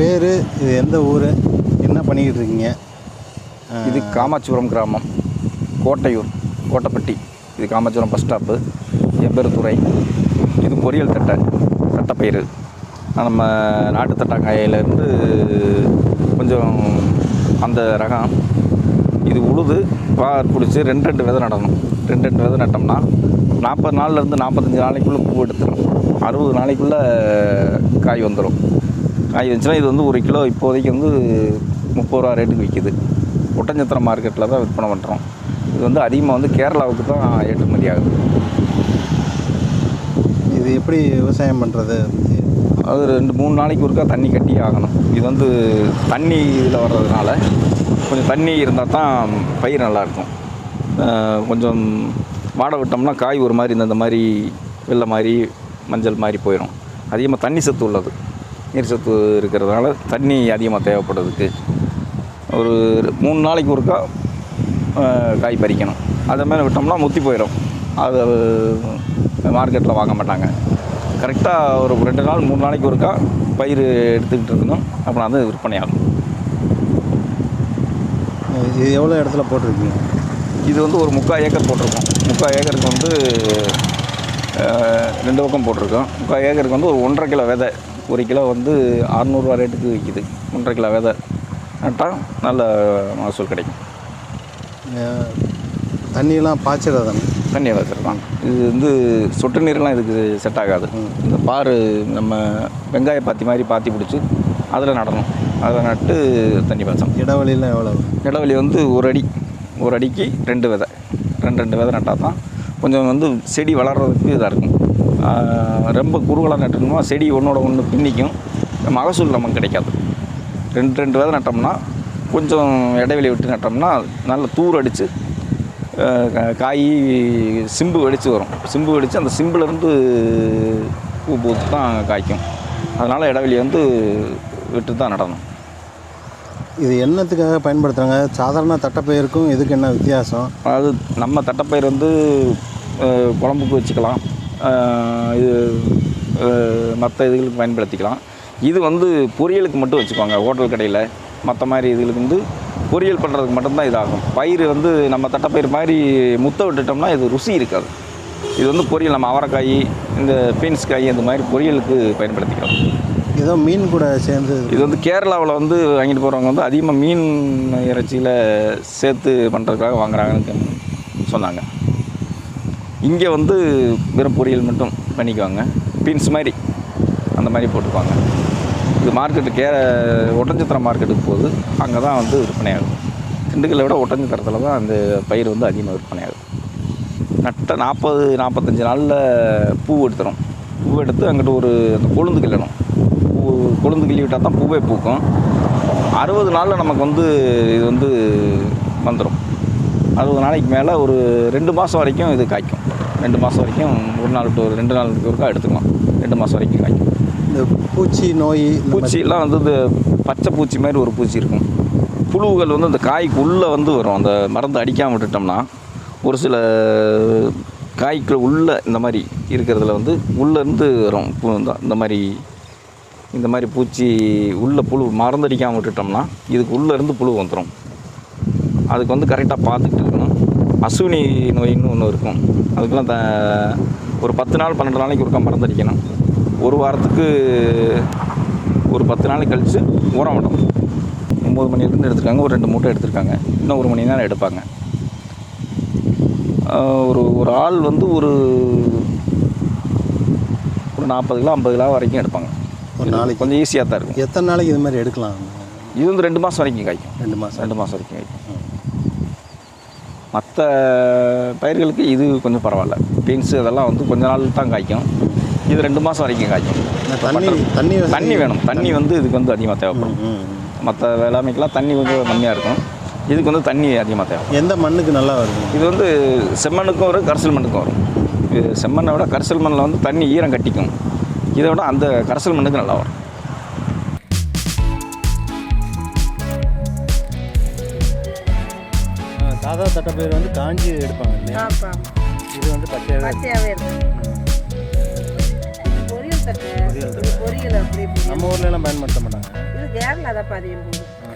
பேர் இது எந்த ஊர் என்ன பண்ணிக்கிட்டு இருக்கீங்க இது காமாட்சிபுரம் கிராமம் கோட்டையூர் கோட்டைப்பட்டி. இது காமாட்சிபுரம் பஸ் ஸ்டாப்பு என் பேர் துறை இது பொரியல் தட்டை தட்டைப்பயிறு. நம்ம நாட்டு தட்டாங்காயிலேருந்து கொஞ்சம் அந்த ரகம். இது உழுது பார் பிடிச்சி ரெண்டு ரெண்டு விதை நடணும். ரெண்டு ரெண்டு விதை நட்டோம்னா நாற்பது நாள்லேருந்து நாற்பத்தஞ்சு நாளைக்குள்ளே பூ எடுத்துரும். அறுபது நாளைக்குள்ளே காய் வந்துடும் காய் வந்துச்சுன்னா இது வந்து ஒரு கிலோ இப்போதைக்கு வந்து முப்பது ரூபா ரேட்டுக்கு விற்கிது ஒட்டஞ்சத்திரம் மார்க்கெட்டில் தான் விற்பனை பண்ணுறோம் இது வந்து அதிகமாக வந்து கேரளாவுக்கு தான் ஏற்றுமதி ஆகுது. இது எப்படி விவசாயம் பண்ணுறது அது ரெண்டு மூணு நாளைக்கு ஒருக்கா தண்ணி கட்டி ஆகணும். இது வந்து தண்ணி இதில் வர்றதுனால கொஞ்சம் தண்ணி இருந்தால் தான் பயிர் நல்லாயிருக்கும் கொஞ்சம் வாட விட்டோம்னா காய் ஒரு மாதிரி இந்த மாதிரி வெள்ளை மாதிரி மஞ்சள் மாதிரி போயிடும் அதிகமாக தண்ணி சத்து உள்ளது. நீர் சத்து இருக்கிறதுனால தண்ணி அதிகமாக தேவைப்படுதுக்கு ஒரு மூணு நாளைக்கு ஒருக்கா காய் பறிக்கணும். அதை மேலே விட்டோம்னா முத்தி போயிடும் அது மார்க்கெட்டில் வாங்க மாட்டாங்க. கரெக்டாக ஒரு ரெண்டு நாள் மூணு நாளைக்கு ஒருக்கா பயிர் எடுத்துக்கிட்டு இருக்கணும். அப்புறம் அது விற்பனை ஆகும். இது எவ்வளோ இடத்துல போட்டிருக்கீங்க? இது வந்து ஒரு முக்கால் ஏக்கர் போட்டிருக்கோம். முக்கால் ஏக்கருக்கு வந்து ரெண்டு பக்கம் போட்டிருக்கோம். முக்கால் ஏக்கருக்கு வந்து ஒரு ஒன்றரை கிலோ விதை ஒரு கிலோ வந்து அறநூறுவா ரேட்டுக்கு விற்கிது ஒன்றரை கிலோ விதை. நட்டால் நல்ல மகசூல் கிடைக்கும். தண்ணியெல்லாம் பாய்ச்சிடாதானே தண்ணி வச்சுருக்கான் இது வந்து சொட்டு நீர்லாம் இதுக்கு செட் ஆகாது. இந்த பாரு நம்ம வெங்காய பாத்தி மாதிரி பாத்தி பிடிச்சி அதில் நடணும். அதில் நட்டு தண்ணி பாய்ச்சணும். இடைவெளியெலாம் எவ்வளோ இடைவெளி வந்து ஒரு அடி. ஒரு அடிக்கு ரெண்டு விதை. ரெண்டு ரெண்டு விதை நட்டால் தான் கொஞ்சம் வந்து செடி வளர்கிறதுக்கு இதாக இருக்கும். ரொம்ப குறுகலாக நட்டுனோம்னா செடி ஒன்றோட ஒன்று பின்னிக்கும். மகசூல் நமக்கு கிடைக்காது. ரெண்டு ரெண்டு விதை நட்டோம்னா கொஞ்சம் இடைவெளி விட்டு நட்டோம்னா நல்ல தூர் அடித்து காய் சிம்பு வெடித்து வரும். சிம்பு வெடித்து அந்த சிம்புலேருந்து பூ பூத்து தான் காய்க்கும். அதனால் இடைவெளி வந்து விட்டு தான் நடணும். இது என்னத்துக்காக பயன்படுத்துகிறாங்க சாதாரண தட்டைப்பயிருக்கும் இதுக்கு என்ன வித்தியாசம்? அதாவது நம்ம தட்டைப்பயிர் வந்து குழம்புக்கு வச்சுக்கலாம். இது மற்ற இதுகளுக்கு பயன்படுத்திக்கலாம். இது வந்து பொரியலுக்கு மட்டும் வச்சுக்குவாங்க ஹோட்டல் கடையில். மற்ற மாதிரி இதுகளுக்கு வந்து பொரியல் பண்ணுறதுக்கு மட்டும்தான் இதாகும். பயிர் வந்து நம்ம தட்டைப்பயிர் மாதிரி முத்த விட்டுட்டோம்னா இது ருசி இருக்காது. இது வந்து பொரியல் நம்ம அவரைக்காய் இந்த பீன்ஸ் காய் இந்த மாதிரி பொரியலுக்கு பயன்படுத்திக்கலாம். ஏதோ மீன் கூட சேர்ந்து இது வந்து கேரளாவில் வந்து வாங்கிட்டு போகிறவங்க வந்து அதிகமாக மீன் இறைச்சியில் சேர்த்து பண்ணுறதுக்காக வாங்குறாங்கன்னு சொன்னாங்க. இங்கே வந்து வெறும் பொரியல் மட்டும் பண்ணிக்குவாங்க. பீன்ஸ் மாதிரி அந்த மாதிரி போட்டுக்குவாங்க. இது மார்க்கெட்டு கே ஒட்டஞ்சத்திரம் மார்க்கெட்டுக்கு போகுது. அங்கே தான் வந்து விற்பனை ஆகும் திண்டுக்கல்லை விட ஒட்டஞ்சத்திரத்தில் தான் அந்த பயிர் வந்து அதிகமாக விற்பனை ஆகும் நட்ட நாற்பது நாற்பத்தஞ்சு நாளில் பூ எடுத்துரும். பூ எடுத்து அங்கிட்டு ஒரு அந்த கொழுந்து கிள்ளணும். கொழுந்து கிள்ளி விட்டால் தான் பூவே பூக்கும். அறுபது நாளில் நமக்கு வந்து இது வந்து வந்துடும் அறுபது நாளைக்கு மேலே ஒரு ரெண்டு மாதம் வரைக்கும் இது காய்க்கும். ரெண்டு மாதம் வரைக்கும் ஒரு நாள் விட்டு ஒரு ரெண்டு நாளுக்கு ஒருக்கா எடுத்துக்கலாம். ரெண்டு மாதம் வரைக்கும் காய்க்கும். இந்த பூச்சி நோய் பூச்சிலாம் வந்து இந்த பச்சை பூச்சி மாதிரி ஒரு பூச்சி இருக்கும். புழுவுகள் வந்து அந்த காய்க்கு உள்ளே வந்து வரும். அந்த மருந்து அடிக்காமல் விட்டுட்டோம்னா ஒரு சில காய்க்கு உள்ளே இந்த மாதிரி இருக்கிறதுல வந்து உள்ளேருந்து வரும். இந்த மாதிரி இந்த மாதிரி பூச்சி உள்ளே புழு மறந்தடிக்காமல் விட்டுட்டோம்னா இதுக்கு உள்ளேருந்து புழு வந்துடும் அதுக்கு வந்து கரெக்டாக பார்த்துக்கிட்டு இருக்கணும். அசுவினி நோயின்னு ஒன்று இருக்கும். அதுக்கெலாம் த ஒரு பத்து நாள் பன்னெண்டு நாளைக்கு ஒருக்கா மறந்தடிக்கணும். ஒரு வாரத்துக்கு ஒரு பத்து நாளைக்கு கழித்து உரம் விடணும். ஒம்பது மணிலேருந்து எடுத்திருக்காங்க ஒரு ரெண்டு மூட்டை எடுத்திருக்காங்க. இன்னும் ஒரு மணி நேரம் எடுப்பாங்க. ஒரு ஒரு ஆள் வந்து ஒரு ஒரு நாற்பது கிலோ ஐம்பது கிலோ வரைக்கும் எடுப்பாங்க. ஒரு நாளைக்கு. கொஞ்சம் ஈஸியாக தான் இருக்கும். எத்தனை நாளைக்கு இது மாதிரி எடுக்கலாம்? இது வந்து ரெண்டு மாதம் வரைக்கும் காய்க்கும். ரெண்டு மாதம் ரெண்டு மாதம் வரைக்கும் காய்க்கும். மற்ற பயிர்களுக்கு இது கொஞ்சம் பரவாயில்ல. பீன்ஸு அதெல்லாம் வந்து கொஞ்ச நாள் தான் காய்க்கும். இது ரெண்டு மாதம் வரைக்கும் காய்க்கும். தண்ணி தண்ணி தண்ணி வேணும். தண்ணி வந்து இதுக்கு வந்து அதிகமாக தேவைப்படும். மற்ற வேளாண்மைக்கெல்லாம் தண்ணி கொஞ்சம் கம்மியாக இருக்கும். இதுக்கு வந்து தண்ணி அதிகமாக தேவை எந்த மண்ணுக்கு நல்லா வருது? இது வந்து செம்மண்ணுக்கும் வரும் கரிசல் மண்ணுக்கும் வரும். இது செம்மண்ணை விட கரிசல் மண்ணில் வந்து தண்ணி ஈரம் கட்டிக்கும். இதை விட அந்த கரிசல் மண்ணுக்கு நல்லா வரும். சாதா தட்டைப்பயிர் வந்து காஞ்சி எடுப்பாங்க இல்லையா? இது வந்து பச்சையாகவே பொரியல் தட்டு. பொரியல் நம்ம ஊர்ல எல்லாம் பயன்படுத்த மாட்டாங்க. இது கேரளா தான் போகுது ஆ.